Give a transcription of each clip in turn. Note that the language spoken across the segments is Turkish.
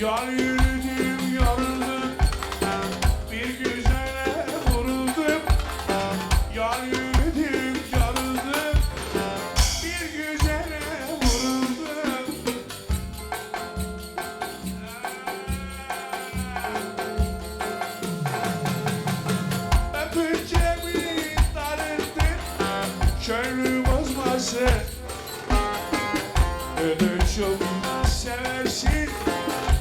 Yar yürüdüm yoruldum Bir güzele vuruldum. Yar yürüdüm yoruldum Bir güzele vuruldum. Öpeceğimi darıldım Köylü bozması çok seversin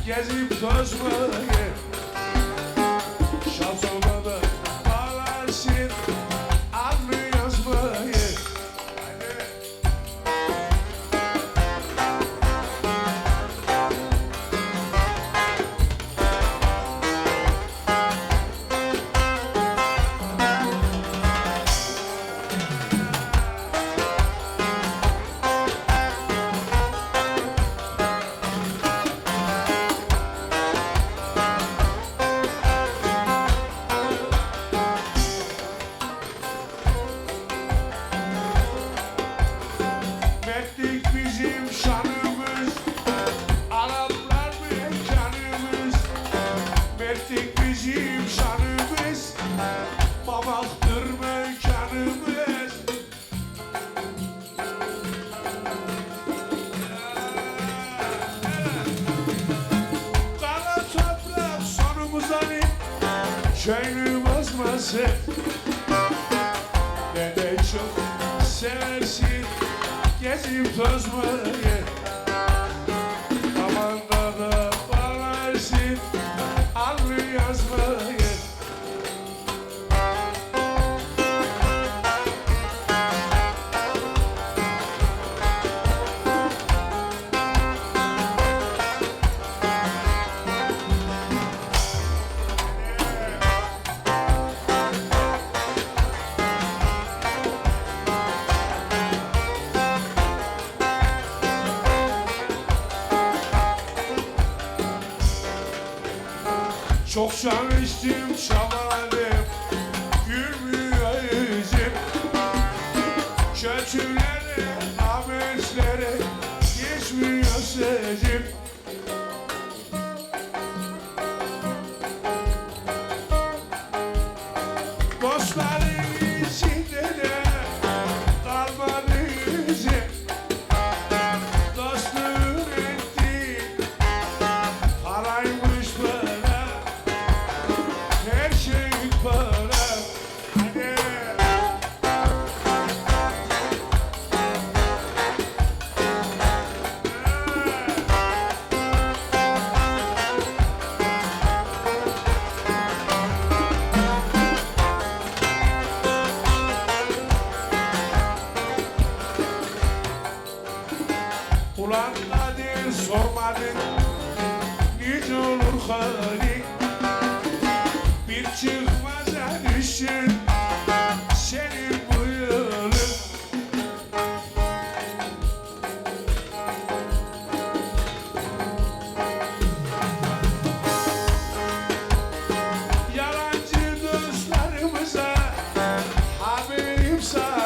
Gezip tozmayı Şansoma da bağlarsın Mertlik bizim şanımız. Araplar mekanımız bizim şanımız. Babaktır mekanımız Kara toprak sonumuz Ali Köylü bozması Gezip tozmayı Amanda Çok çalıştım çabaladım Gülmüyor yüzüm Kötülere, ametlere Geçmiyor sesim Dostların Hadi sormadın. Nice olur hali. Bir çıkmaza düşün. Senin bu yolun. Yalancı dostlarımıza Haberim sarı